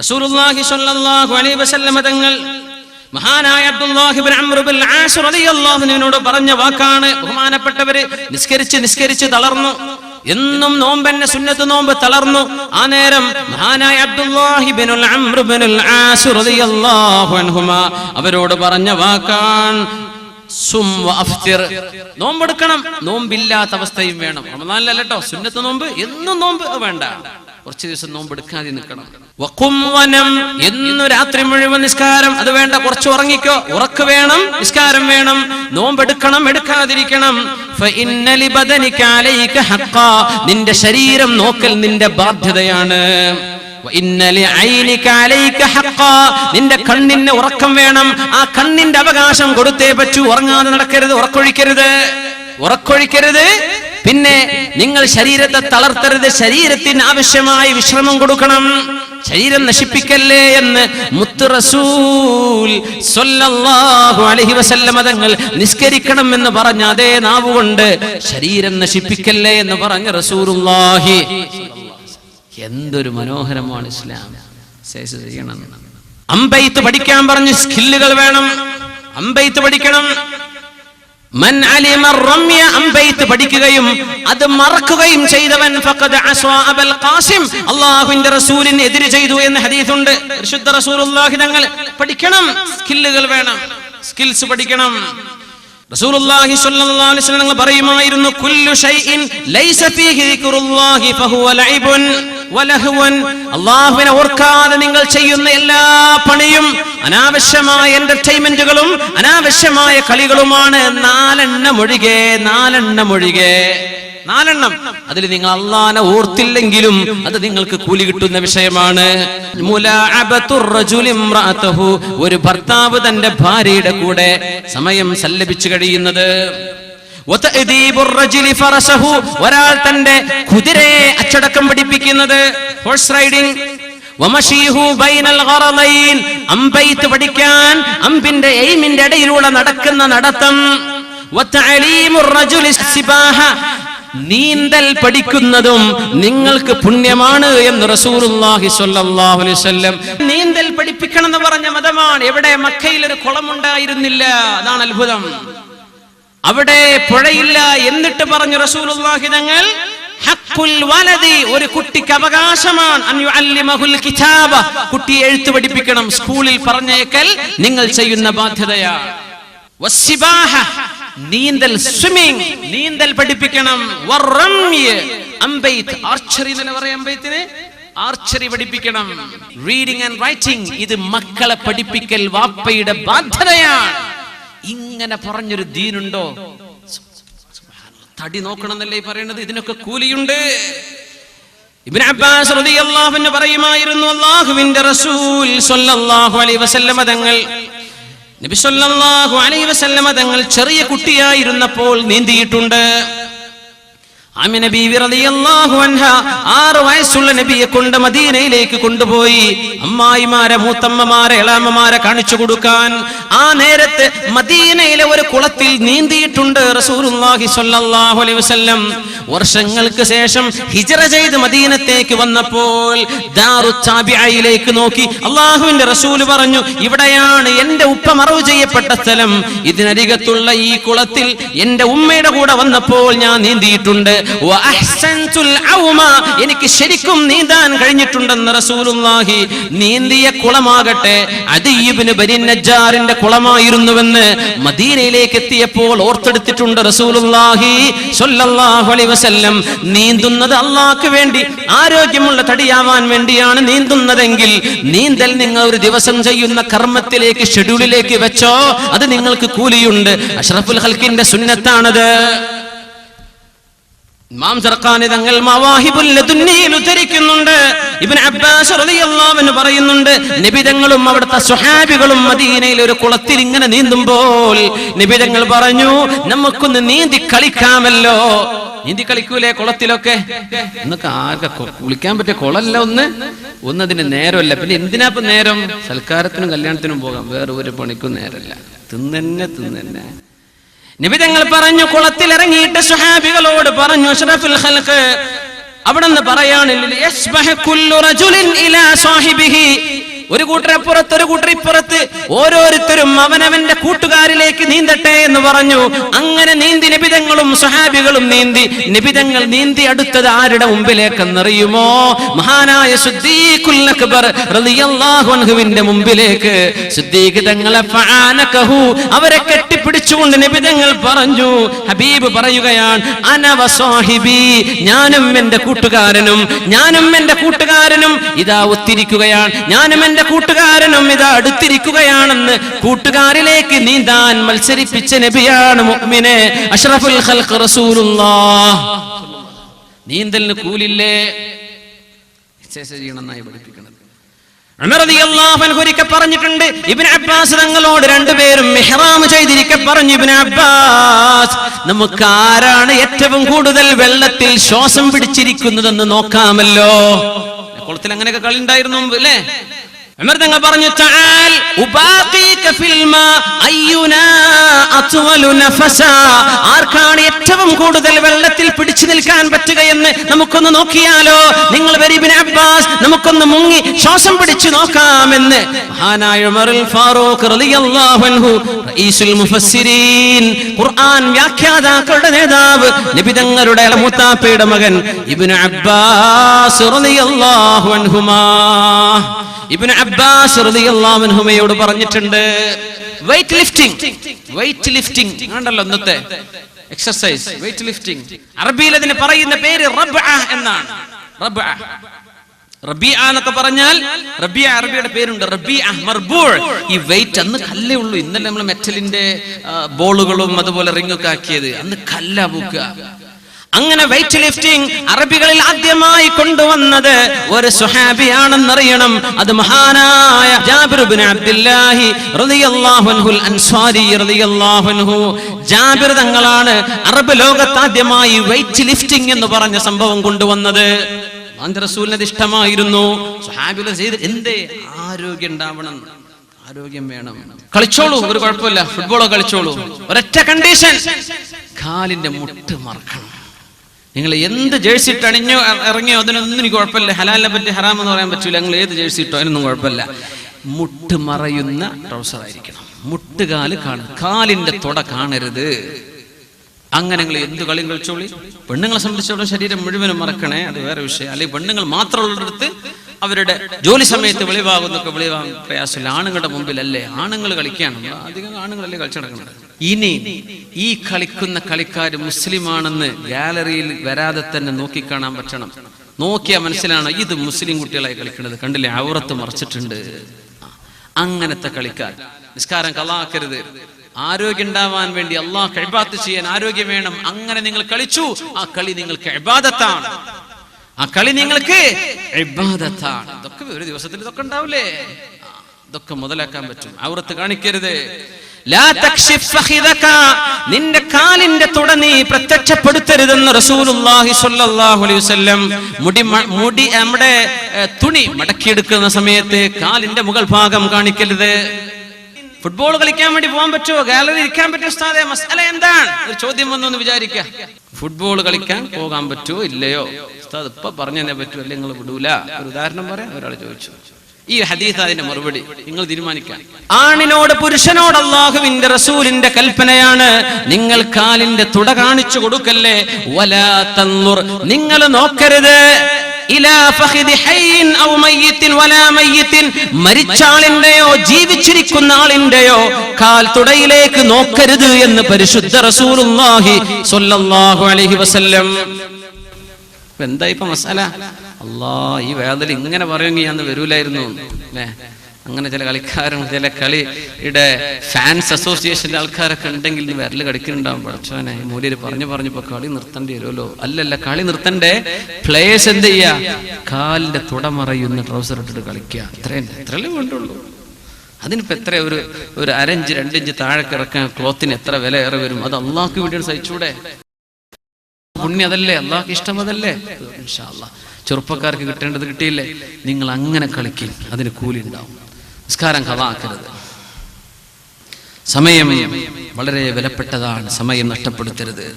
റസൂലുള്ളാഹി സ്വല്ലല്ലാഹു അലൈഹി വസല്ലമ തങ്ങൾ മഹാനായ അബ്ദുല്ലാഹിബിനോട് പറഞ്ഞ വാക്കാണ്. ബഹുമാനപ്പെട്ടവര് നിസ്കരിച്ച് നിസ്കരിച്ച് തളർന്നു. എന്നും നോമ്പന്നെ സുന്നത്ത് നോമ്പ് തളർന്നു. ആ നേരം മഹാനായ അൻഹുമ അവരോട് പറഞ്ഞ വാക്കാൻ. നോമ്പെടുക്കണം. നോമ്പില്ലാത്ത അവസ്ഥയും വേണം. റമദാനിലല്ലോ സുന്നത്ത് നോമ്പ്. എന്നും നോമ്പ് വേണ്ട. കുറച്ച് ദിവസം നോമ്പ് എടുക്കാതെ നിൽക്കണം. വഖും വനം എന്നു രാത്രി മുഴുവൻ നിസ്കാരം. അത് വേണ്ട കുറച്ച് ഉറങ്ങിക്കോ. ഉറക്ക് വേണം നിസ്കാരം വേണം. നോമ്പെടുക്കണം എടുക്കാതിരിക്കണം. നിന്റെ ശരീരം നോക്കൽ നിന്റെ ബാധ്യതയാണ്. നിന്റെ കണ്ണിന് ഉറക്കം വേണം. ആ കണ്ണിന്റെ അവകാശം കൊടുത്തേ പറ്റൂ. ഉറങ്ങാതെ നടക്കരുത് ഉറക്കൊഴിക്കരുത്. ഉറക്കൊഴിക്കരുത്. പിന്നെ നിങ്ങൾ ശരീരത്തെ തളർത്തരുത്. ശരീരത്തിന് ആവശ്യമായ വിശ്രമം കൊടുക്കണം. ശരീരം നശിപ്പിക്കല്ലേ എന്ന് മുത്ത് റസൂൽ തങ്ങൾ നിസ്കരിക്കണം എന്ന് പറഞ്ഞ അതേ നാവുകൊണ്ട് ശരീരം നശിപ്പിക്കല്ലേ എന്ന് പറഞ്ഞ റസൂറുല്ലാഹി എന്തൊരു മനോഹരമാണ് ഇസ്ലാം. ചെയ്യണം. അമ്പെയ്ത്ത് പഠിക്കാൻ പറഞ്ഞ് സ്കില്ലുകൾ വേണം. അമ്പെയ്ത്ത് പഠിക്കണം. പഠിക്കുകയും അത് മറക്കുകയും ചെയ്തവൻ അല്ലാഹുവിന്റെ റസൂലിന് എതിര് ചെയ്തു എന്ന് ഹദീസുണ്ട്. പരിശുദ്ധ റസൂലുള്ളാഹി തങ്ങൾ പഠിക്കണം. സ്കില്ലുകൾ വേണം. സ്കിൽസ് പഠിക്കണം. റസൂലുള്ളാഹി സ്വല്ലല്ലാഹു അലൈഹി വസല്ലം പറയുമായിരുന്നു കുല്ലു ഷൈഇൻ ലൈസ ഫീഹി ഫഹുവ ലൈബുൻ. അല്ലാഹുവിനെ ഓർക്കാതെ നിങ്ങൾ ചെയ്യുന്ന എല്ലാ പണിയും അനാവശ്യമായ എന്റർടൈൻമെന്റുകളും അനാവശ്യമായ കളികളുമാണ്. നാലെണ്ണം ഒഴികെ നാലെണ്ണം ഒഴികെ. നാലെണ്ണം. അതിൽ നിങ്ങൾ അള്ളാനെ ഓർത്തില്ലെങ്കിലും അത് നിങ്ങൾക്ക് കൂലി കിട്ടുന്ന വിഷയമാണ്. ഒരു ഭർത്താവ് തന്റെ ഭാര്യയുടെ കൂടെ സമയം സല്ലപിച്ചു കഴിയുന്നത്. ഒരാൾ തന്റെ കുതിരയെ അച്ചടക്കം പഠിപ്പിക്കുന്നത് ഹോഴ്സ് റൈഡിംഗ്. അമ്പെയ്ത്ത് പഠിക്കാൻ അമ്പിന്റെ എയിമിന്റെ ഇടയിലൂടെ നടക്കുന്ന നടത്തം. നീന്തൽ പഠിക്കുന്നതും നിങ്ങൾക്ക് പുണ്യമാണ് എന്ന് റസൂലുള്ളാഹി സ്വല്ലല്ലാഹു അലൈഹി വസല്ലം നീന്തൽ പഠിപ്പിക്കണം എന്ന് പറഞ്ഞ മതമാണ്. എവിടെ മക്കയിൽ ഒരു കുളമുണ്ടായിരുന്നില്ല. അതാണ് അത്ഭുതം. അവിടെ പുഴയില്ല എന്നിട്ട് പറഞ്ഞു റസൂലുള്ളാഹി തങ്ങൾ ഹഖുൽ വലദി ഒരു കുട്ടിക്ക് അവകാശമാണ്. കിതാബ കുട്ടിയെ എഴുത്ത് പഠിപ്പിക്കണം സ്കൂളിൽ പറഞ്ഞേക്കൽ നിങ്ങൾ ചെയ്യുന്ന ബാധ്യതയാണ് നീന്തൽ സ്വിമ്മിംഗ് നീന്തൽ പഠിപ്പിക്കണം. അമ്പെയ്ത്ത് ആർച്ചറി എന്ന് പറയാം അമ്പെയ്ത്തിന്? ആർച്ചറി പഠിപ്പിക്കണം. റീഡിംഗ് ആൻഡ് റൈറ്റിംഗ് ഇത് മക്കളെ പഠിപ്പിക്കൽ വാപ്പയുടെ ബാധ്യതയാണ്. ഇങ്ങനെ പറഞ്ഞൊരു ദീനുണ്ടോ? തടി നോക്കണം എന്നല്ലേ ഈ പറയുന്നത് ഇതിനൊക്കെ കൂലിയുണ്ട്. ഇബ്നു അബ്ബാസ് റളിയല്ലാഹു അൻഹു റസൂൽ സ്വല്ലല്ലാഹു അലൈഹി വസല്ലമ തങ്ങൾ നബി സ്വല്ലല്ലാഹു അലൈഹി വസല്ലമ തങ്ങൾ ചെറിയ കുട്ടിയായിരുന്നപ്പോൾ നീന്തിയിട്ടുണ്ട്. ആമിന ബീവി റളിയല്ലാഹു അൻഹ ആറ് വയസ്സുള്ള നബിയെ കൊണ്ട് മദീനയിലേക്ക് കൊണ്ടുപോയി. അമ്മായിമാരെ മൂത്തമ്മമാരെ ഇളാമ്മമാരെ കാണിച്ചു കൊടുക്കാൻ. ആ നേരത്തെ മദീനയിലെ ഒരു കുളത്തിൽ നീന്തിയിട്ടുണ്ട് റസൂലുള്ളാഹി സ്വല്ലല്ലാഹു അലൈഹി വസല്ലം. വർഷങ്ങൾക്ക് ശേഷം ഹിജറ ചെയ്ത് മദീനത്തേക്ക് വന്നപ്പോൾ ദാറു താബിഅയിലേക്ക് നോക്കി. അള്ളാഹുവിന്റെ റസൂൽ പറഞ്ഞു ഇവിടെയാണ് എന്റെ ഉപ്പ മറവ് ചെയ്യപ്പെട്ട സ്ഥലം. ഇതിനരികത്തുള്ള ഈ കുളത്തിൽ എന്റെ ഉമ്മയുടെ കൂടെ വന്നപ്പോൾ ഞാൻ നീന്തിയിട്ടുണ്ട്. എനിക്ക് ശരിക്കും നീന്താൻ കഴിഞ്ഞിട്ടുണ്ടെന്ന് റസൂലുള്ളാഹി നീന്തിയ കുളമാകട്ടെ. അദീബിന് ബനിൻ നജ്ജാറിന്റെ കുളമായിരുന്നുവെന്ന് മദീനയിലേക്ക് എത്തിയപ്പോൾ ഓർത്തെടുത്തിട്ടുണ്ട് റസൂലുള്ളാഹി സ്വല്ലല്ലാഹു അലൈഹി വസല്ലം. നീന്തുന്നത് അള്ളാഹ്ക്ക് വേണ്ടി ആരോഗ്യമുള്ള തടിയാവാൻ വേണ്ടിയാണ് നീന്തുന്നതെങ്കിൽ നീന്തൽ നിങ്ങൾ ഒരു ദിവസം ചെയ്യുന്ന കർമ്മത്തിലേക്ക് ഷെഡ്യൂളിലേക്ക് വെച്ചോ. അത് നിങ്ങൾക്ക് കൂലിയുണ്ട്. അഷ്റഫുൽ ഹൽക്കിന്റെ സുന്നത്താണത്. ഇമാം സർക്കാനി തങ്ങൾ ഉദ്ധരിക്കുന്നുണ്ട്. ഇബ്നു അബ്ബാസ് റളിയല്ലാഹു അൻഹു പറയുന്നുണ്ട് നിബിതങ്ങളും അവിടുത്തെ സ്വഹാബികളും മദീനയിൽ ഒരു കുളത്തിൽ ഇങ്ങനെ നീന്തുമ്പോൾ നിബിതങ്ങൾ പറഞ്ഞു നമുക്കൊന്ന് നീന്തി കളിക്കാമല്ലോ. നീന്തി കളിക്കൂലേ കുളത്തിലൊക്കെ? എന്നൊക്കെ ആർക്ക കുളിക്കാൻ പറ്റിയ കുളമല്ല ഒന്ന്. ഒന്നതിന് നേരമല്ല. പിന്നെ എന്തിനാ ഇപ്പൊ നേരം? സൽക്കാരത്തിനും കല്യാണത്തിനും പോകാം. വേറെ ഒരു പണിക്കും നേരമല്ല. തിന്നെ തിന്നെ നിബിതങ്ങൾ പറഞ്ഞു കുളത്തിൽ ഇറങ്ങിയിട്ട് സുഹാബികളോട് പറഞ്ഞു അഷ്റഫുൽ ഖൽഖ് അവിടെ നിന്ന് പറയാണ് കുല്ലു റജുലിൻ ഇലാ സാഹിബിഹി. ഒരു കൂട്ടരപ്പുറത്ത് ഒരു കൂട്ടർ ഇപ്പുറത്ത് ഓരോരുത്തരും അവനവന്റെ കൂട്ടുകാരിലേക്ക് നീന്തട്ടെ എന്ന് പറഞ്ഞു. അങ്ങനെ നീന്തി നിബിതങ്ങളും സഹാബികളും നീന്തി നിബിതങ്ങൾ നീന്തി അടുത്തത് ആരുടെ മുമ്പിലേക്കെന്നറിയുമോ? മഹാനായ മുമ്പിലേക്ക് അവരെ അവരെ കെട്ടിപ്പിടിച്ചുകൊണ്ട് നിബിതങ്ങൾ പറഞ്ഞു ഹബീബ് പറയുകയാണ് അനവ സാഹിബി ഞാനും എന്റെ കൂട്ടുകാരനും ഞാനും എന്റെ കൂട്ടുകാരനും ഇതാ ഒത്തിരിക്കുകയാണ് ഞാനും എന്റെ കൂട്ടുകാരനും ഇതാ അടുത്തിരിക്കുകയാണെന്ന് കൂട്ടുകാരിലേക്ക് നീന്താൻ മത്സരിപ്പിച്ച നബിയാണ് മുഅ്മിനെ അഷ്റഫുൽ ഖൽഖ് റസൂലുള്ളാഹ്. നീന്തലിന് കൂലില്ലേ? ചെയ്യണമെന്നായി പഠിപ്പിക്കുന്നത് അൻഹു പറഞ്ഞിട്ടുണ്ട് ഇബ്നു അബ്ബാസ് തങ്ങളോട് രണ്ടുപേരും മെഹ്റാം ചെയ്തിരിക്കെ പറഞ്ഞു ഇബ്നു അബ്ബാസ് നമുക്ക് ആരാണ് ഏറ്റവും കൂടുതൽ വെള്ളത്തിൽ ശ്വാസം പിടിച്ചിരിക്കുന്നതെന്ന് നോക്കാമല്ലോ. കുളത്തിൽ അങ്ങനെയൊക്കെ കളി ഉണ്ടായിരുന്നു അല്ലേ? തങ്ങൾ പറഞ്ഞു ആർക്കാണ് ഏറ്റവും കൂടുതൽ വെള്ളത്തിൽ പിടിച്ചു നിൽക്കാൻ പറ്റുകയെന്ന് നമുക്കൊന്ന് നോക്കിയാലോ? നിങ്ങൾ അബ്ബാസ് നമുക്കൊന്ന് മുങ്ങി ശ്വാസം പിടിച്ചു നോക്കാമെന്ന്. ഫാറൂഖ് ഖുർആൻ വ്യാഖ്യാതാക്കളുടെ നേതാവ് നിബിതങ്ങളുടെ മുത്താപ്പയുടെ മകൻ ഇബ്നു അബ്ബാസ് റളിയല്ലാഹു അൻഹുമാ. ഇബ്നു അബ്ബാസ് റളിയല്ലാഹു അൻഹുമയോട് പറഞ്ഞിട്ടുണ്ട്. വെയിറ്റ് ലിഫ്റ്റിംഗ് വെയിറ്റ് ലിഫ്റ്റിംഗ് ആണല്ലോ ഇന്നത്തെ എക്സർസൈസ് വെയിറ്റ് ലിഫ്റ്റിംഗ് അറബിയിൽ അതിന് പറയുന്ന പേര് റബ്അ എന്നാണ്. റബ്അ. റബിയ എന്നൊക്കെ പറഞ്ഞാൽ റബിയ അറബിയുടെ പേരുണ്ട്. റബിയ മർബൂൾ. ഈ വെയിറ്റ് അന്ന് കല്ലേ ഉള്ളൂ. ഇന്നലെ നമ്മൾ മെറ്റലിന്റെ ബോളുകളും അതുപോലെ റിങ്ങൊക്കെ ആക്കിയത്. അന്ന് കല്ലാ പൂക്കുക. അങ്ങനെ വെയിറ്റ് ലിഫ്റ്റിംഗ് അറബികളിൽ ആദ്യമായി കൊണ്ടുവന്നത് ഒരു സുഹാബിയാണെന്നറിയണം. അത് മഹാനായ ജാബിർ അൻഹു. ജാബിർ തങ്ങളാണ് അറബ് ലോകത്ത് ആദ്യമായി വെയിറ്റ് ലിഫ്റ്റിംഗ് എന്ന് പറഞ്ഞ സംഭവം കൊണ്ടുവന്നത്. ഇഷ്ടമായിരുന്നു. എന്തേ ആരോഗ്യം ഉണ്ടാവണം. ആരോഗ്യം വേണം. കളിച്ചോളൂ ഒരു കുഴപ്പമില്ല. ഫുട്ബോളോ കളിച്ചോളൂ. ഒരൊറ്റ കണ്ടീഷൻ കാലിന്റെ മുട്ട് മറക്കണം. നിങ്ങൾ എന്ത് ജേഴ്സി ഇട്ട് അണിഞ്ഞോ ഇറങ്ങിയോ അതിനൊന്നും എനിക്ക് കുഴപ്പമില്ല. ഹലാലിനെ പറ്റി ഹറാം എന്ന് പറയാൻ പറ്റില്ല നിങ്ങൾ ഏത് ജേഴ്സി ഇട്ടോ അതിനൊന്നും കുഴപ്പമില്ല. മുട്ട് മറയുന്ന ട്രൗസർ ആയിരിക്കണം. മുട്ടുകാൽ കാണും. കാലിന്റെ തുട കാണരുത്. അങ്ങനെ നിങ്ങൾ എന്ത് കളിയും കളിച്ചോളി? പെണ്ണുങ്ങളെ സംബന്ധിച്ചോളം ശരീരം മുഴുവനും മറക്കണേ അത് വേറെ വിഷയം. അല്ലെങ്കിൽ പെണ്ണുങ്ങൾ മാത്രമുള്ളിടത്ത് അവരുടെ ജോലി സമയത്ത് വെളിവാകുന്നൊക്കെ വെളിവാകും പ്രയാസമില്ല. ആണുങ്ങളുടെ മുമ്പിലല്ലേ ആണുങ്ങൾ കളിക്കുകയാണ് അധികം ആണുങ്ങളല്ലേ കളിച്ചു ഇനി ഈ കളിക്കുന്ന കളിക്കാർ മുസ്ലിമാണെന്ന് ഗാലറിയിൽ വരാതെ തന്നെ നോക്കിക്കാണാൻ പറ്റണം. നോക്കിയാൽ മനസ്സിലാണ്? ഇത് മുസ്ലിം കുട്ടികളായി കളിക്കുന്നത്. കണ്ടില്ലേ? അവറത്ത് മറച്ചിട്ടുണ്ട്. അങ്ങനത്തെ കളിക്കാർ. നിസ്കാരം കലാക്കരുത്. ആരോഗ്യം ഉണ്ടാവാൻ വേണ്ടി അള്ളാഹ് കഴിബാത്ത് ചെയ്യാൻ ആരോഗ്യം വേണം. അങ്ങനെ നിങ്ങൾ കളിച്ചു ആ കളി നിങ്ങൾക്ക് ഇബാദത്താണ്. ആ കളി നിങ്ങൾക്ക് ഒരു ദിവസത്തിൽ ഇതൊക്കെ ഉണ്ടാവില്ലേ? ഇതൊക്കെ മുതലാക്കാൻ പറ്റും. ഔറത്ത് കാണിക്കരുത്. നിന്റെ കാലിന്റെ തുട നീ പ്രത്യക്ഷപ്പെടുത്തരുതെന്ന് റസൂലുള്ളാഹി സ്വല്ലല്ലാഹു അലൈഹി വസല്ലം മുടി മുടി നമ്മുടെ തുണി മടക്കിയെടുക്കുന്ന സമയത്ത് കാലിന്റെ മുകൾ ഭാഗം കാണിക്കരുത്. ഫുട്ബോൾ കളിക്കാൻ വേണ്ടി പോകാൻ പറ്റുമോ? ഗാലറി ഇരിക്കാൻ പറ്റുമോ ഉസ്താദേ? മസാല എന്താണ്? ഒരു ചോദ്യം വന്നു എന്ന് വിചാരിക്കുക ഫുട്ബോൾ കളിക്കാൻ പോകാൻ പറ്റുമോ ഇല്ലയോ? ഉസ്താദ് ഇപ്പൊ പറഞ്ഞതന്നെ പറ്റുമോ അല്ലെങ്കിൽ നിങ്ങൾ വിടൂല? ഒരു ഉദാഹരണം പറയാം ഒരാൾ ചോദിച്ചു. ഈ ഹദീസ് അതിന്റെ മറുപടി. നിങ്ങൾ തീരുമാനിക്കാം. ആണിനോട് പുരുഷനോട് അള്ളാഹുവിന്റെ റസൂലിന്റെ കൽപ്പനയാണ് നിങ്ങൾ കാലിന്റെ തുട കാണിച്ചു കൊടുക്കല്ലേ? വലാ തന്നുർ നിങ്ങൾ നോക്കരുത്. ഇലാ ഫഖിദി ഹയ്യിൻ ഔ മയ്യിത്തിൻ വലാ മയ്യിത്തിൻ. മരിച്ച ആളിന്റെയോ ജീവിച്ചിരിക്കുന്ന ആളിന്റെയോ കാൽ തുടയിലേക്ക് നോക്കരുത് എന്ന് പരിശുദ്ധ റസൂലുള്ളാഹി സ്വല്ലല്ലാഹു അലൈഹി വസല്ലം ഇപ്പൊ എന്താ ഇപ്പൊ മസാല? അല്ലാ ഈ വേദന ഇങ്ങനെ പറയുമെങ്കിൽ ഞാൻ വരൂലായിരുന്നു. അല്ലേ? അങ്ങനെ ചില കളിക്കാരും ചില കളിയുടെ ഫാൻസ് അസോസിയേഷന്റെ ആൾക്കാരൊക്കെ ഉണ്ടെങ്കിൽ ഇന്ന് വിരൽ കളിക്കുന്നുണ്ടാവും പഠിച്ചോനെ ഈ പറഞ്ഞു പറഞ്ഞു കളി നിർത്തേണ്ടി വരുമല്ലോ. അല്ലല്ല കളി നിർത്തണ്ടേ? പ്ലേയേഴ്സ് എന്ത് ചെയ്യാ? കാലിന്റെ തുടമറയുന്ന ട്രൗസർ ഇട്ടിട്ട് കളിക്കുക. അത്രയും അത്രയല്ലേ വേണ്ടുള്ളൂ. അതിനിപ്പോ എത്ര ഒരു ഒരു അരഞ്ച് രണ്ടിഞ്ച് താഴെ കിടക്കാൻ ക്ലോത്തിന് എത്ര വില ഏറെ വരും? അത് അള്ളാഹ്ക്ക് വേണ്ടിയാണ് സഹിച്ചൂടെ? പുണ്യം അതല്ലേ അള്ളാഹ്ക്ക് ഇഷ്ടം അതല്ലേ ഇൻഷാ അല്ലാഹ്. ചെറുപ്പക്കാർക്ക് കിട്ടേണ്ടത് കിട്ടിയില്ലേ നിങ്ങൾ അങ്ങനെ കളിക്കും അതിന് കൂലി ഉണ്ടാവും നിസ്കാരം കഥാക്കരുത് സമയം വളരെ വിലപ്പെട്ടതാണ് സമയം നഷ്ടപ്പെടുത്തരുത്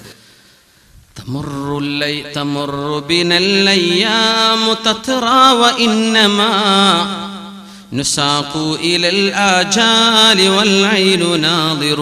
تمر اللي تمر بنا الأيام تترى وإنما نساق إلى الآجال والعين ناظر